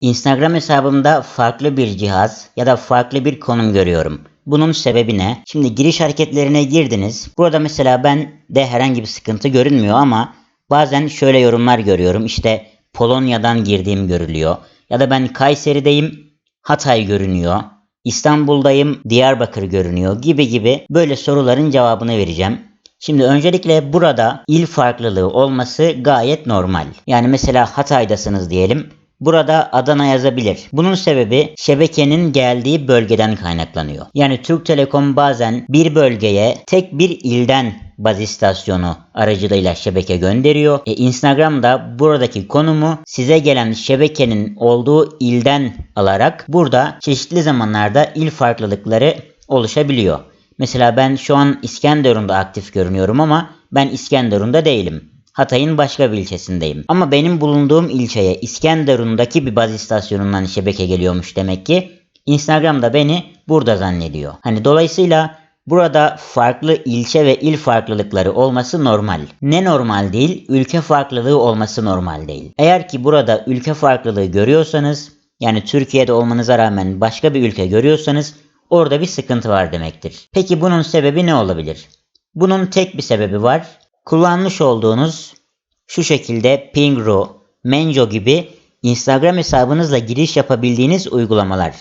Instagram hesabımda farklı bir cihaz ya da farklı bir konum görüyorum. Bunun sebebi ne? Şimdi giriş hareketlerine girdiniz. Burada mesela ben de herhangi bir sıkıntı görünmüyor ama bazen şöyle yorumlar görüyorum. İşte Polonya'dan girdiğim görülüyor. Ya da ben Kayseri'deyim, Hatay görünüyor. İstanbul'dayım, Diyarbakır görünüyor gibi gibi böyle soruların cevabını vereceğim. Şimdi öncelikle burada il farklılığı olması gayet normal. Yani mesela Hatay'dasınız diyelim. Burada Adana yazabilir. Bunun sebebi şebekenin geldiği bölgeden kaynaklanıyor. Yani Türk Telekom bazen bir bölgeye tek bir ilden baz istasyonu aracılığıyla şebeke gönderiyor. E, Instagram da buradaki konumu size gelen şebekenin olduğu ilden alarak burada çeşitli zamanlarda il farklılıkları oluşabiliyor. Mesela ben şu an İskenderun'da aktif görünüyorum ama ben İskenderun'da değilim. Hatay'ın başka bir ilçesindeyim. Ama benim bulunduğum ilçeye İskenderun'daki bir baz istasyonundan şebeke geliyormuş demek ki. Instagram'da beni burada zannediyor. Hani dolayısıyla burada farklı ilçe ve il farklılıkları olması normal. Ne normal değil? Ülke farklılığı olması normal değil. Eğer ki burada ülke farklılığı görüyorsanız yani Türkiye'de olmanıza rağmen başka bir ülke görüyorsanız orada bir sıkıntı var demektir. Peki bunun sebebi ne olabilir? Bunun tek bir sebebi var. Kullanmış olduğunuz şu şekilde Pingro, Menjo gibi Instagram hesabınızla giriş yapabildiğiniz uygulamalar.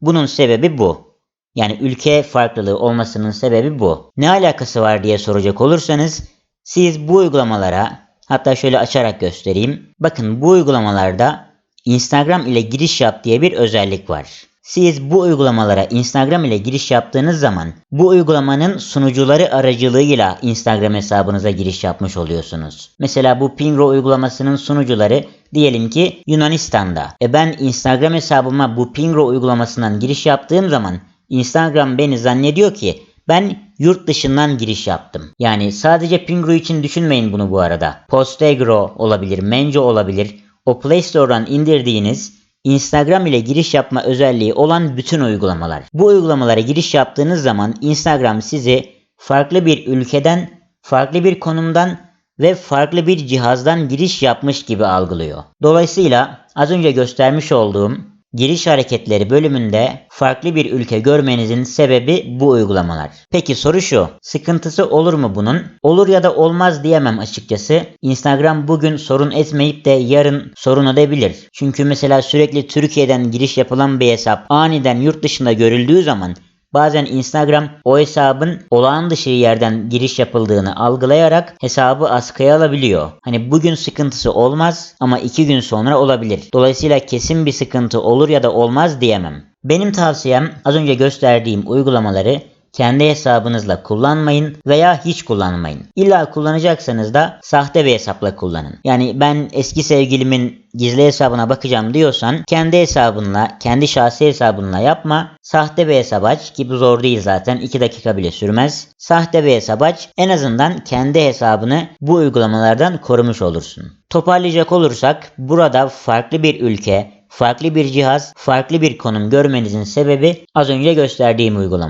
Bunun sebebi bu. Yani ülke farklılığı olmasının sebebi bu. Ne alakası var diye soracak olursanız siz bu uygulamalara hatta şöyle açarak göstereyim. Bakın bu uygulamalarda Instagram ile giriş yap diye bir özellik var. Siz bu uygulamalara Instagram ile giriş yaptığınız zaman bu uygulamanın sunucuları aracılığıyla Instagram hesabınıza giriş yapmış oluyorsunuz. Mesela bu Pingro uygulamasının sunucuları diyelim ki Yunanistan'da. E ben Instagram hesabıma bu Pingro uygulamasından giriş yaptığım zaman Instagram beni zannediyor ki ben yurt dışından giriş yaptım. Yani sadece Pingro için düşünmeyin bunu bu arada. Postegro olabilir, Menjo olabilir. O Play Store'dan indirdiğiniz Instagram ile giriş yapma özelliği olan bütün uygulamalar. Bu uygulamalara giriş yaptığınız zaman Instagram sizi farklı bir ülkeden, farklı bir konumdan ve farklı bir cihazdan giriş yapmış gibi algılıyor. Dolayısıyla az önce göstermiş olduğum giriş hareketleri bölümünde farklı bir ülke görmenizin sebebi bu uygulamalar. Peki soru şu. Sıkıntısı olur mu bunun? Olur ya da olmaz diyemem açıkçası. Instagram bugün sorun etmeyip de yarın sorun edebilir. Çünkü mesela sürekli Türkiye'den giriş yapılan bir hesap aniden yurt dışında görüldüğü zaman Bazen Instagram o hesabın olağan dışı yerden giriş yapıldığını algılayarak hesabı askıya alabiliyor. Hani bugün sıkıntısı olmaz ama iki gün sonra olabilir. Dolayısıyla kesin bir sıkıntı olur ya da olmaz diyemem. Benim tavsiyem az önce gösterdiğim uygulamaları kendi hesabınızla kullanmayın veya hiç kullanmayın. İlla kullanacaksanız da sahte bir hesapla kullanın. Yani ben eski sevgilimin gizli hesabına bakacağım diyorsan kendi hesabınla, kendi şahsi hesabınla yapma. Sahte bir hesap aç ki bu zor değil zaten 2 dakika bile sürmez. Sahte bir hesap aç en azından kendi hesabını bu uygulamalardan korumuş olursun. Toparlayacak olursak burada farklı bir ülke, farklı bir cihaz, farklı bir konum görmenizin sebebi az önce gösterdiğim uygulama.